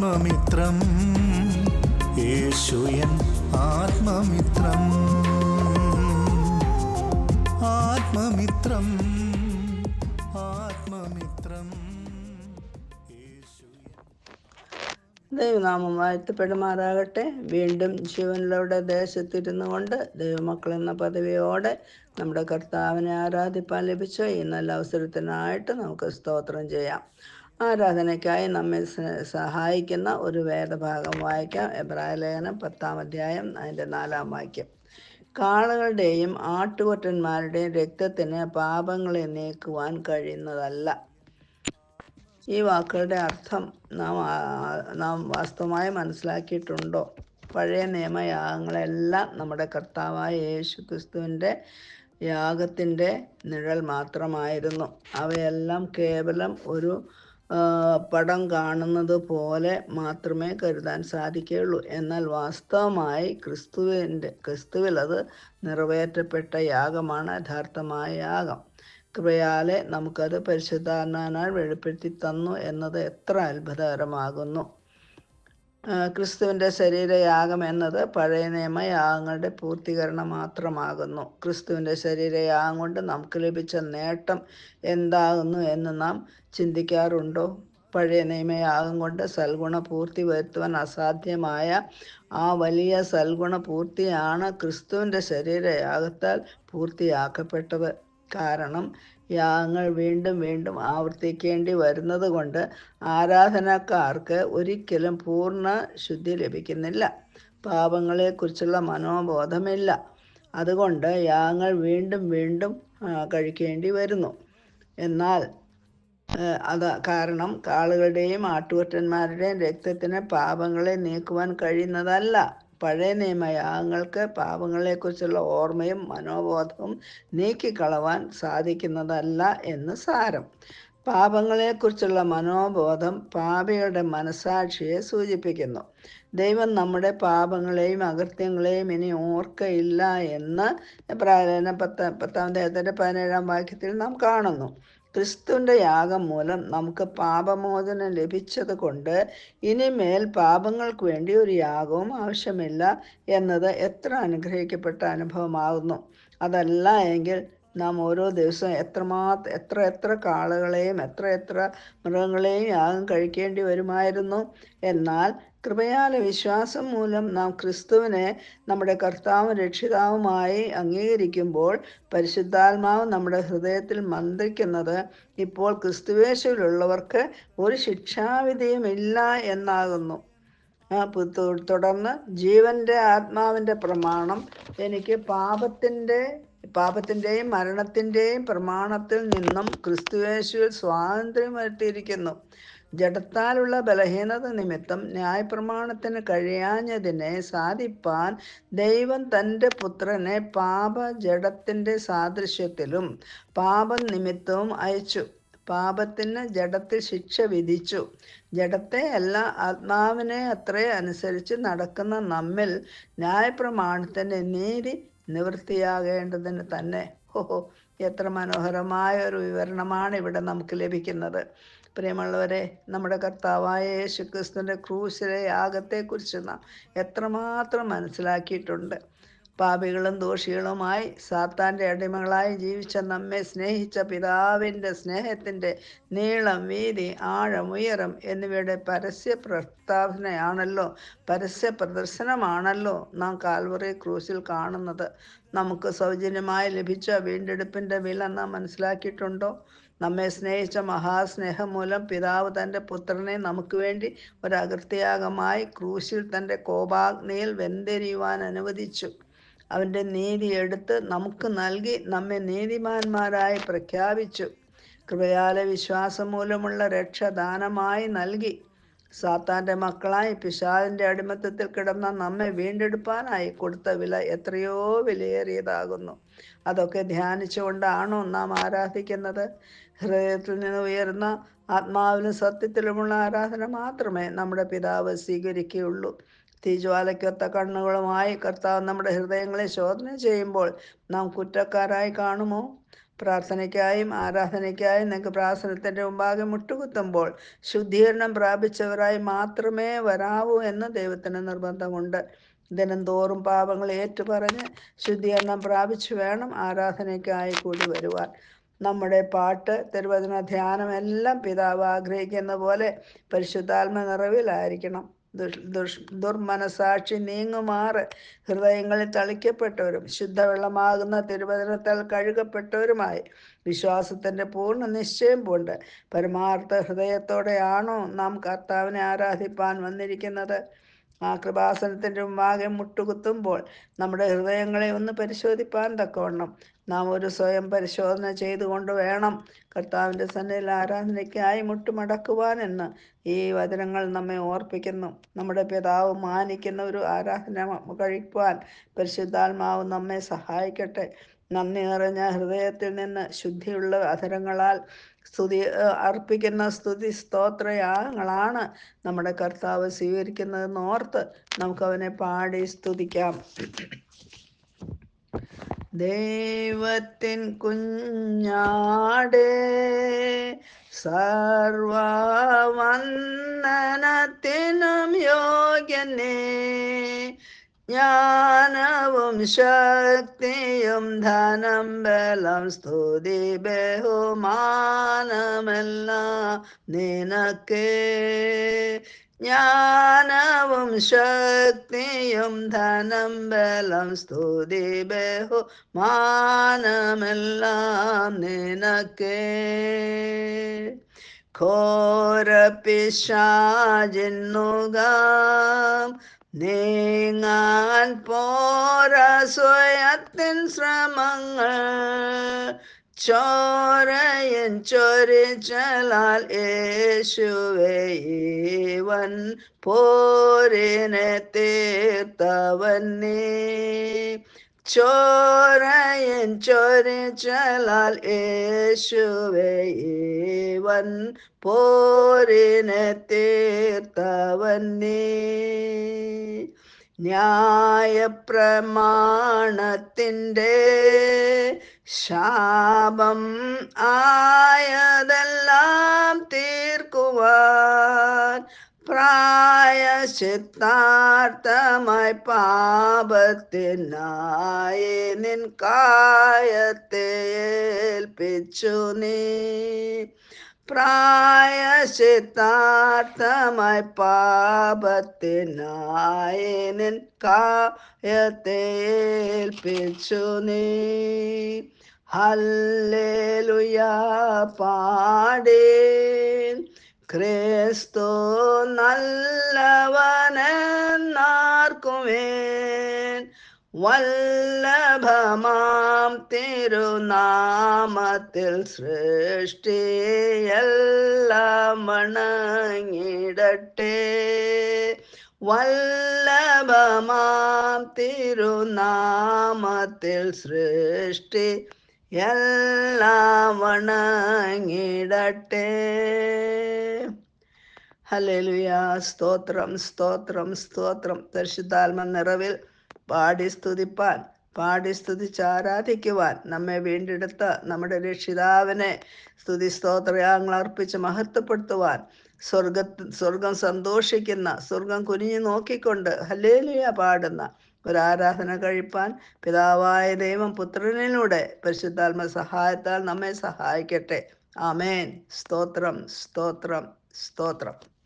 ആത്മമിത്രം. യേശുയൻ ആത്മമിത്രം. ആത്മമിത്രം. ആത്മമിത്രം. ദൈവനാമം വാഴ്ത്തപ്പെടുമാറാകട്ടെ വീണ്ടും ജീവനിലൂടെ ദേശത്തിരുന്നു കൊണ്ട് ദൈവമക്കൾ എന്ന പദവിയോടെ നമ്മുടെ കർത്താവിനെ ആരാധിപ്പാൻ ലഭിച്ച ഈ നല്ല അവസരത്തിനായിട്ട് നമുക്ക് സ്തോത്രം ചെയ്യാം. ആരാധനയ്ക്കായി നമ്മെ സഹായിക്കുന്ന ഒരു വേദഭാഗം വായിക്കാം. എബ്രായ ലേഖനം പത്താം അധ്യായം അതിന്റെ നാലാം വാക്യം. കാളകളുടെയും ആട്ടുകൊറ്റന്മാരുടെയും രക്തത്തിന് പാപങ്ങളെ നീക്കുവാൻ കഴിയുന്നതല്ല. ഈ വാക്കുകളുടെ അർത്ഥം നാം നാം വാസ്തവമായി മനസ്സിലാക്കിയിട്ടുണ്ടോ? പഴയ നിയമയാഗങ്ങളെല്ലാം നമ്മുടെ കർത്താവായ യേശു ക്രിസ്തുവിന്റെ യാഗത്തിന്റെ നിഴൽ മാത്രമായിരുന്നു. അവയെല്ലാം കേവലം ഒരു പടം കാണുന്നത് പോലെ മാത്രമേ കരുതാൻ സാധിക്കുകയുള്ളൂ. എന്നാൽ വാസ്തവമായി ക്രിസ്തുവിന്റെ ക്രിസ്തുവിൽ അത് നിറവേറ്റപ്പെട്ട യാഗമാണ് യഥാർത്ഥമായ യാഗം. കൃപയാലെ നമുക്കത് പരിശുദ്ധാത്മാനാൽ വെളിപ്പെടുത്തി തന്നു എന്നത് എത്ര അത്ഭുതകരമാകുന്നു. ക്രിസ്തുവിന്റെ ശരീരയാഗം എന്നത് പഴയ നിയമ യാഗങ്ങളുടെ പൂർത്തീകരണം മാത്രമാകുന്നു. ക്രിസ്തുവിന്റെ ശരീരയാഗം കൊണ്ട് നമുക്ക് ലഭിച്ച നേട്ടം എന്താകുന്നു എന്ന് നാം ചിന്തിക്കാറുണ്ടോ? പഴയ നിയമയാഗം കൊണ്ട് സൽഗുണ പൂർത്തി വരുത്തുവാൻ അസാധ്യമായ ആ വലിയ സൽഗുണ പൂർത്തിയാണ് ക്രിസ്തുവിന്റെ ശരീരയാഗത്താൽ പൂർത്തിയാക്കപ്പെട്ടത്. കാരണം യാഗങ്ങൾ വീണ്ടും വീണ്ടും ആവർത്തിക്കേണ്ടി വരുന്നത് കൊണ്ട് ആരാധനക്കാർക്ക് ഒരിക്കലും പൂർണ ശുദ്ധി ലഭിക്കുന്നില്ല. പാപങ്ങളെക്കുറിച്ചുള്ള മനോബോധമില്ല. അതുകൊണ്ട് യാഗങ്ങൾ വീണ്ടും വീണ്ടും കഴിക്കേണ്ടി വരുന്നു. എന്നാൽ അത് കാരണം കാളുകളുടെയും ആട്ടുകൊറ്റന്മാരുടെയും രക്തത്തിന് പാപങ്ങളെ നീക്കുവാൻ കഴിയുന്നതല്ല. പഴയ നിയമയാഗങ്ങൾക്ക് പാപങ്ങളെക്കുറിച്ചുള്ള ഓർമ്മയും മനോബോധവും നീക്കിക്കളവാൻ സാധിക്കുന്നതല്ല എന്ന് സാരം. പാപങ്ങളെക്കുറിച്ചുള്ള മനോബോധം പാപികളുടെ മനസാക്ഷിയെ സൂചിപ്പിക്കുന്നു. ദൈവം നമ്മുടെ പാപങ്ങളെയും അകൃത്യങ്ങളെയും ഇനി ഓർക്കയില്ല എന്ന് പ്രായന പത്ത പത്താം ദേഹത്തിന്റെ പതിനേഴാം വാക്യത്തിൽ നാം കാണുന്നു. ക്രിസ്തുവിന്റെ യാഗം മൂലം നമുക്ക് പാപമോചനം ലഭിച്ചത് കൊണ്ട് ഇനിമേൽ പാപങ്ങൾക്ക് വേണ്ടി ഒരു യാഗവും ആവശ്യമില്ല എന്നത് എത്ര അനുഗ്രഹിക്കപ്പെട്ട അനുഭവമാകുന്നു. അതല്ല എങ്കിൽ നാം ഓരോ ദിവസവും എത്രമാത്രം എത്ര എത്ര കാളകളെയും എത്ര എത്ര മൃഗങ്ങളെയും യാഗം കഴിക്കേണ്ടി വരുമായിരുന്നു. എന്നാൽ കൃപയാല വിശ്വാസം മൂലം നാം ക്രിസ്തുവിനെ നമ്മുടെ കർത്താവും രക്ഷിതാവുമായി അംഗീകരിക്കുമ്പോൾ പരിശുദ്ധാത്മാവ് നമ്മുടെ ഹൃദയത്തിൽ മന്ത്രിക്കുന്നത് ഇപ്പോൾ ക്രിസ്തുവേശുവിലുള്ളവർക്ക് ഒരു ശിക്ഷാവിധിയും ഇല്ല എന്നാകുന്നു. തുടർന്ന് ജീവന്റെ ആത്മാവിന്റെ പ്രമാണം എനിക്ക് പാപത്തിന്റെ പാപത്തിന്റെയും മരണത്തിന്റെയും പ്രമാണത്തിൽ നിന്നും ക്രിസ്തുവേശുവിൽ സ്വാതന്ത്ര്യം വരുത്തിയിരിക്കുന്നു. ജഡത്താലുള്ള ബലഹീനത നിമിത്തം ന്യായപ്രമാണത്തിന് കഴിയാഞ്ഞതിനെ സാധിപ്പാൻ ദൈവം തന്റെ പുത്രനെ പാപ ജഡത്തിന്റെ സാദൃശ്യത്തിലും പാപം നിമിത്തവും അയച്ചു. പാപത്തിന് ജഡത്തിൽ ശിക്ഷ വിധിച്ചു. ജഡത്തെ അല്ല ആത്മാവിനെ അത്രേ അനുസരിച്ച് നടക്കുന്ന നമ്മിൽ ന്യായപ്രമാണത്തിന്റെ നീതി നിവൃത്തിയാകേണ്ടതിന് തന്നെ. ഓഹോ എത്ര മനോഹരമായ ഒരു വിവരണമാണ് ഇവിടെ നമുക്ക് ലഭിക്കുന്നത്. പ്രിയമുള്ളവരെ നമ്മുടെ കർത്താവായ യേശു ക്രിസ്തുവിന്റെ ക്രൂശിലെ യാഗത്തെക്കുറിച്ച് നാം എത്രമാത്രം മനസ്സിലാക്കിയിട്ടുണ്ട്. പാപികളും ദോഷികളുമായി സാത്താന്റെ അടിമകളായി ജീവിച്ച നമ്മെ സ്നേഹിച്ച പിതാവിന്റെ സ്നേഹത്തിന്റെ നീളം വീതി ആഴം ഉയരം എന്നിവയുടെ പരസ്യ പ്രസ്താവനയാണല്ലോ പരസ്യ പ്രദർശനമാണല്ലോ നാം കാൽവറി ക്രൂസിൽ കാണുന്നത്. നമുക്ക് സൗജന്യമായി ലഭിച്ച വീണ്ടെടുപ്പിന്റെ വില നാം മനസ്സിലാക്കിയിട്ടുണ്ടോ? നമ്മെ സ്നേഹിച്ച മഹാസ്നേഹം മൂലം പിതാവ് തന്റെ പുത്രനെ നമുക്ക് വേണ്ടി ഒരകൃത്യാഗമായി ക്രൂശിൽ തന്റെ കോപാഗ്നിയിൽ വെന്തെരിയുവാൻ അനുവദിച്ചു. അവന്റെ നീതി എടുത്ത് നമുക്ക് നൽകി നമ്മെ നീതിമാന്മാരായി പ്രഖ്യാപിച്ചു. കൃപയാല വിശ്വാസം മൂലമുള്ള രക്ഷ ദാനമായി നൽകി. സാത്താന്റെ മക്കളായി പിശാലിന്റെ അടിമത്തത്തിൽ കിടന്ന നമ്മെ വീണ്ടെടുപ്പാനായി കൊടുത്ത വില എത്രയോ വിലയേറിയതാകുന്നു. അതൊക്കെ ധ്യാനിച്ചുകൊണ്ടാണോ നാം ആരാധിക്കുന്നത്? ഹൃദയത്തിൽ നിന്ന് ഉയർന്ന ആത്മാവിലും സത്യത്തിലുമുള്ള ആരാധന മാത്രമേ നമ്മുടെ പിതാവ് സ്വീകരിക്കുകയുള്ളൂ. തീജ്വാലയ്ക്കൊത്ത കണ്ണുകളുമായി കർത്താവ് നമ്മുടെ ഹൃദയങ്ങളെ ശോധന ചെയ്യുമ്പോൾ നാം കുറ്റക്കാരായി കാണുമോ? പ്രാർത്ഥനയ്ക്കായും ആരാധനയ്ക്കായും നിങ്ങൾക്ക് പ്രാർത്ഥനത്തിന്റെ മുമ്പാകെ മുട്ടുകുത്തുമ്പോൾ ശുദ്ധീകരണം പ്രാപിച്ചവരായി മാത്രമേ വരാവൂ എന്ന് ദൈവത്തിന് നിർബന്ധമുണ്ട്. ദിനംതോറും പാപങ്ങൾ ഏറ്റുപറഞ്ഞ് ശുദ്ധീകരണം പ്രാപിച്ചു വേണം ആരാധനയ്ക്കായി കൂടി വരുവാൻ. നമ്മുടെ പാട്ട് തിരുവചന ധ്യാനം എല്ലാം പിതാവ് ആഗ്രഹിക്കുന്ന പോലെ പരിശുദ്ധാത്മ നിറവിലായിരിക്കണം. ദുർമനസാക്ഷി നീങ്ങുമാറ്. ഹൃദയങ്ങളിൽ തളിക്കപ്പെട്ടവരും ശുദ്ധവെള്ളമാകുന്ന തിരുവചനത്താൽ കഴുകപ്പെട്ടവരുമായി വിശ്വാസത്തിന്റെ പൂർണ നിശ്ചയം പൂണ്ട്. പരമാർത്ഥ ഹൃദയത്തോടെയാണോ നാം കർത്താവിനെ ആരാധിപ്പാൻ വന്നിരിക്കുന്നത്? ആ കൃപാസനത്തിന്റെ മുമ്പാകെ മുട്ടുകുത്തുമ്പോൾ നമ്മുടെ ഹൃദയങ്ങളെ ഒന്ന് പരിശോധിപ്പാൻ തക്കവണ്ണം. നാം ഒരു സ്വയം പരിശോധന ചെയ്തുകൊണ്ട് വേണം കർത്താവിന്റെ സന്നിധിയിൽ ആരാധനയ്ക്കായി മുട്ടുമടക്കുവാൻ എന്ന് ഈ വചനങ്ങൾ നമ്മെ ഓർപ്പിക്കുന്നു. നമ്മുടെ പിതാവ് മാനിക്കുന്ന ഒരു ആരാധന കഴിക്കുവാൻ പരിശുദ്ധാത്മാവ് നമ്മെ സഹായിക്കട്ടെ. നന്ദി നിറഞ്ഞ ഹൃദയത്തിൽ നിന്ന് ശുദ്ധിയുള്ള അധരങ്ങളാൽ സ്തുതി അർപ്പിക്കുന്ന സ്തുതി സ്തോത്രയാങ്ങളാണ് നമ്മുടെ കർത്താവ് സ്വീകരിക്കുന്നതെന്ന് ഓർത്ത് നമുക്കവനെ പാടി സ്തുതിക്കാം. ദൈവത്തിൻ കുഞ്ഞാടേ സർവവന്ദനത്തിനും യോഗ്യനേ. ജ്ഞാനവും ശക്തിയും ധനം ബലം സ്തുതി ബഹുമാനമെല്ലാം നിനക്കേ. ജ്ഞാനവും ശക്തിയും ധനം ബലം സ്തുതി ബഹു മാനമെല്ലാം നിനക്കേ ഘോരപിശാചിന്നുകാം നീങ്ങാൻ പോര സ്വയത്തിൻ ശ്രമങ്ങൾ. ചോരയൻ ചൊരിച്ചലാൽ യേശുവേവൻ പോരിനെ തീർത്തവൻ തീർത്തവന്നേ ചോരയൻ ചൊരിച്ചലാൽ യേശുവേവൻ പോരിനെ തീർത്തവൻ ന്യായ ന്യായപ്രമാണത്തിന്റെ ശാപം ആയതെല്ലാം തീർക്കുവാൻ പ്രായശിത്താർത്ഥമായി പാപത്തിനായി നിൻ കായത്തെ ഏൽപ്പിച്ചു നീ. പ്രായശിത്താർത്ഥമായി പാപത്തിനായി നിൻ കായത്തെ ഏൽപ്പിച്ചു നീ. ഹല്ലേലുയ പാടേ. ക്രിസ്തു നല്ലവനെന്നാർക്കുമേൻ വല്ലഭമാം തിരുനാമത്തിൽ സൃഷ്ടിയെല്ലാം മണങ്ങിടട്ടെ വല്ലഭമാം തിരുനാമത്തിൽ സൃഷ്ടി എല്ലാം വണങ്ങിടട്ടെ. ഹല്ലേലൂയ. സ്തോത്രം സ്തോത്രം സ്തോത്രം. പരിശുദ്ധാത്മ നിറവിൽ പാടി സ്തുതിപ്പാൻ പാടി സ്തുതിച്ച് ആരാധിക്കുവാൻ നമ്മെ വീണ്ടെടുത്ത് നമ്മുടെ രക്ഷിതാവിനെ സ്തുതി സ്തോത്രയാങ്ങൾ അർപ്പിച്ച് മഹത്വപ്പെടുത്തുവാൻ സ്വർഗ സ്വർഗം സന്തോഷിക്കുന്ന സ്വർഗം കുനിഞ്ഞു നോക്കിക്കൊണ്ട് ഹലേലിയ പാടുന്ന ഒരു ആരാധന കഴിപ്പാൻ പിതാവായ ദൈവം പുത്രനിലൂടെ പരിശുദ്ധാത്മ സഹായത്താൽ നമ്മെ സഹായിക്കട്ടെ. ആമേൻ. സ്തോത്രം സ്തോത്രം സ്തോത്രം.